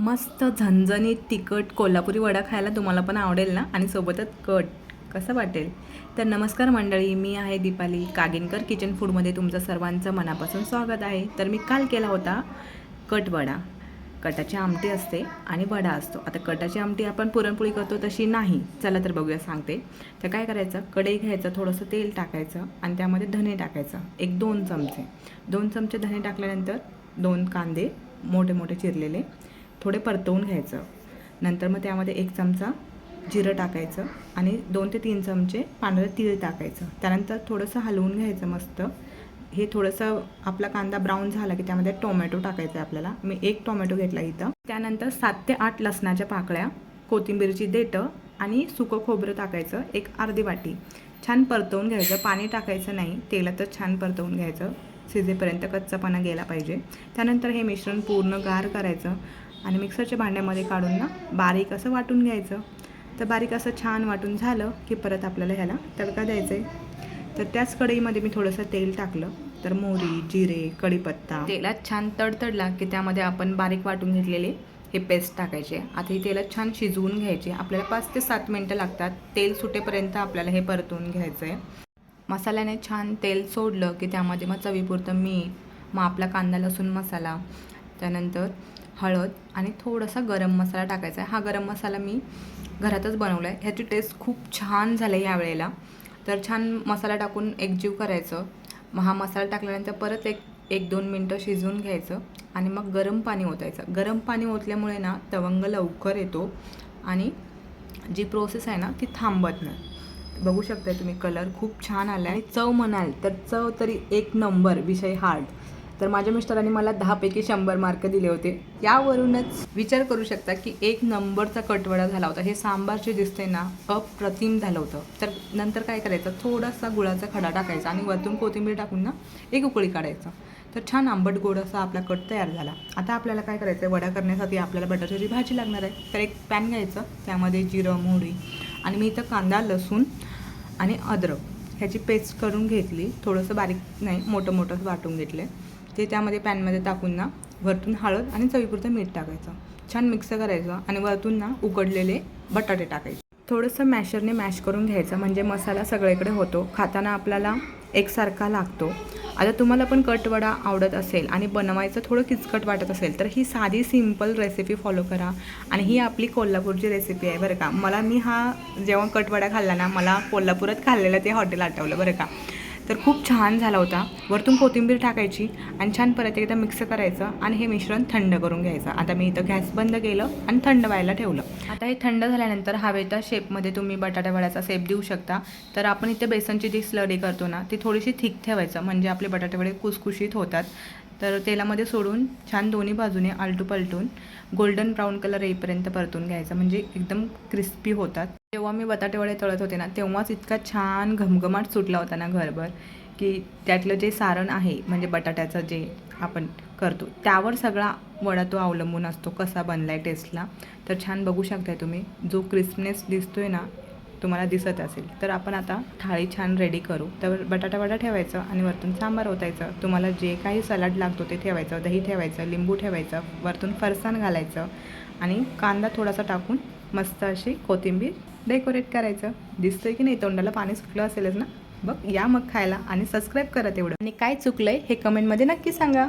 मस्त झणझणीत तिखट कोल्हापुरी वडा खायला तुम्हाला पण आवडेल ना? आणि सोबतच कट. कसं वाटेल? तर नमस्कार मंडळी मी आहे दीपाली कागिनकर किचन फूडमध्ये तुमचं सर्वांचं मनापासून स्वागत आहे. तर मी काल केला होता कट वडा. कटाची आमटी असते आणि वडा असतो. आता कटाची आमटी आपण पुरणपोळी करतो तशी नाही. चला तर बघूया सांगते. तर काय करायचं? कढई घ्यायचं थोडंसं तेल टाकायचं आणि त्यामध्ये धने टाकायचं. एक दोन चमचे. दोन चमचे धने टाकल्यानंतर दोन कांदे मोठे मोठे चिरलेले. थोडे परतवून घ्यायचं. नंतर मग त्यामध्ये एक चमचा जिरं टाकायचं आणि दोन ते तीन चमचे पांढरं तीळ टाकायचं. त्यानंतर थोडंसं हलवून घ्यायचं मस्त. हे थोडंसं आपला कांदा ब्राऊन झाला की त्यामध्ये टोमॅटो टाकायचा आहे आपल्याला. मी एक टोमॅटो घेतला इथं. त्यानंतर सात ते आठ लसणाच्या पाकळ्या कोथिंबीरची देठं आणि सुकं खोबरं टाकायचं एक अर्धी वाटी. छान परतवून घ्यायचं. पाणी टाकायचं नाही. तेलातच छान परतवून घ्यायचं. शिजेपर्यंत कच्चापणा गेला पाहिजे. त्यानंतर हे मिश्रण पूर्ण गार करायचं. आणि मिक्सरच्या भांड्यामध्ये काढून ना बारीक असं वाटून घ्यायचं. तर बारीक असं छान वाटून झालं की परत आपल्याला ह्याला तडका द्यायचा आहे. तर त्याच कढईमध्ये मी थोडंसं तेल टाकलं. तर मोहरी जिरे कढीपत्ता. तेलात छान तडतडला की त्यामध्ये आपण बारीक वाटून घेतलेले हे पेस्ट टाकायचे. आता ही तेलात छान शिजवून घ्यायचे. आपल्याला पाच ते सात मिनटं लागतात. तेल सुटेपर्यंत आपल्याला हे परतून घ्यायचं आहे मसाल्याने छान तेल सोडलं की त्यामध्ये मग चवीपुरतं मीठ मग आपला कांदा लसूण मसाला त्यानंतर हळद आणि थोडासा गरम मसाला टाकायचा आहे. हा गरम मसाला मी घरातच बनवला आहे ह्याची टेस्ट खूप छान झाली आहे यावेळेला तर छान मसाला टाकून एकजीव करायचं. मग हा मसाला टाकल्यानंतर परत एक एक दोन मिनटं शिजवून घ्यायचं आणि मग गरम पाणी ओतायचं. गरम पाणी ओतल्यामुळे ना तवंग लवकर येतो आणि जी प्रोसेस आहे ना ती थांबत नाही. बघू शकताय तुम्ही कलर खूप छान आला आहे चव म्हणाल तर चव तरी एक नंबर विषय हार्ड तर माझ्या मिस्टरांनी मला दहापैकी शंभर मार्क दिले होते. यावरूनच विचार करू शकता की एक नंबरचा कटवडा झाला होता. हे सांबार जे दिसते ना अप्रतिम झालं होतं. तर नंतर काय करायचं? थोडासा गुळाचा खडा टाकायचा आणि वरतून कोथिंबीर टाकून ना एक उकळी काढायचं. तर छान आंबट गोड असा आपला कट तयार झाला. आता आपल्याला काय करायचं आहे वडा करण्यासाठी आपल्याला बटाट्याची भाजी लागणार आहे. तर एक पॅन घ्यायचं त्यामध्ये जिरं मोहरी आणि मी इथं कांदा लसूण आणि अद्रक ह्याची पेस्ट करून घेतली. थोडंसं बारीक नाही मोठं मोठं वाटून घेतलं ते त्यामध्ये पॅनमध्ये टाकून ना वरतून हळद आणि चवीपुरतं मीठ टाकायचं. छान मिक्स करायचं आणि वरतून ना उकडलेले बटाटे टाकायचे. थोडंसं मॅशरने मॅश करून घ्यायचं म्हणजे मसाला सगळीकडे होतो. खाताना आपल्याला एकसारखा लागतो. आता तुम्हाला पण कटवडा आवडत असेल आणि बनवायचं थोडं किचकट वाटत असेल तर ही साधी सिंपल रेसिपी फॉलो करा. आणि ही आपली कोल्हापूरची रेसिपी आहे बरं का. मला मी हा जेव्हा कटवडा खाल्ला ना मला कोल्हापुरात खाल्लेलं ते हॉटेल आठवलं बरं का. तर खूप छान झाला होता. वरतून कोथिंबीर टाकायची आणि छान परत एकदा मिक्स करायचं आणि हे मिश्रण थंड करून घ्यायचं. आता मी इथं गॅस बंद केलं आणि थंड व्हायला ठेवलं. आता हे थंड झाल्यानंतर हवेच्या शेपमध्ये तुम्ही बटाटा वड्याचा शेप देऊ शकता. तर आपण इथे बेसनची जी स्लरी करतो ना ती थोडीशी थिक ठेवायचं. म्हणजे आपले बटाटेवडे कुसकुशीत होतात. तर तेलामध्ये सोडून छान दोन्ही बाजूने आलटू पलटून गोल्डन ब्राऊन कलर येईपर्यंत परतून घ्यायचा. म्हणजे एकदम क्रिस्पी होतात. जेव्हा मी बटाटेवडे तळत होते ना तेव्हाच इतका छान घमघमाट सुटला होता ना घरभर की त्यातलं जे सारण आहे म्हणजे बटाट्याचं जे आपण करतो त्यावर सगळा वडा तो अवलंबून असतो कसा बनला आहे टेस्टला. तर छान बघू शकताय तुम्ही जो क्रिस्पनेस दिसतोय ना तुम्हाला दिसत असेल. तर आपण आता थाळी छान रेडी करू. तर बटाटा वडा ठेवायचं आणि वरतून सांबार ओतायचं. तुम्हाला जे काही सलाड लागतो ते ठेवायचं. दही ठेवायचं लिंबू ठेवायचं वरतून फरसाण घालायचं आणि कांदा थोडासा टाकून मस्त अशी कोथिंबीर डेकोरेट करायचं. दिसतंय की नाही? तोंडाला पाणी सुटलं असेलच ना? बघ या मग खायला आणि सबस्क्राईब करा तेवढं आणि काय चुकलंय हे कमेंटमध्ये नक्की सांगा.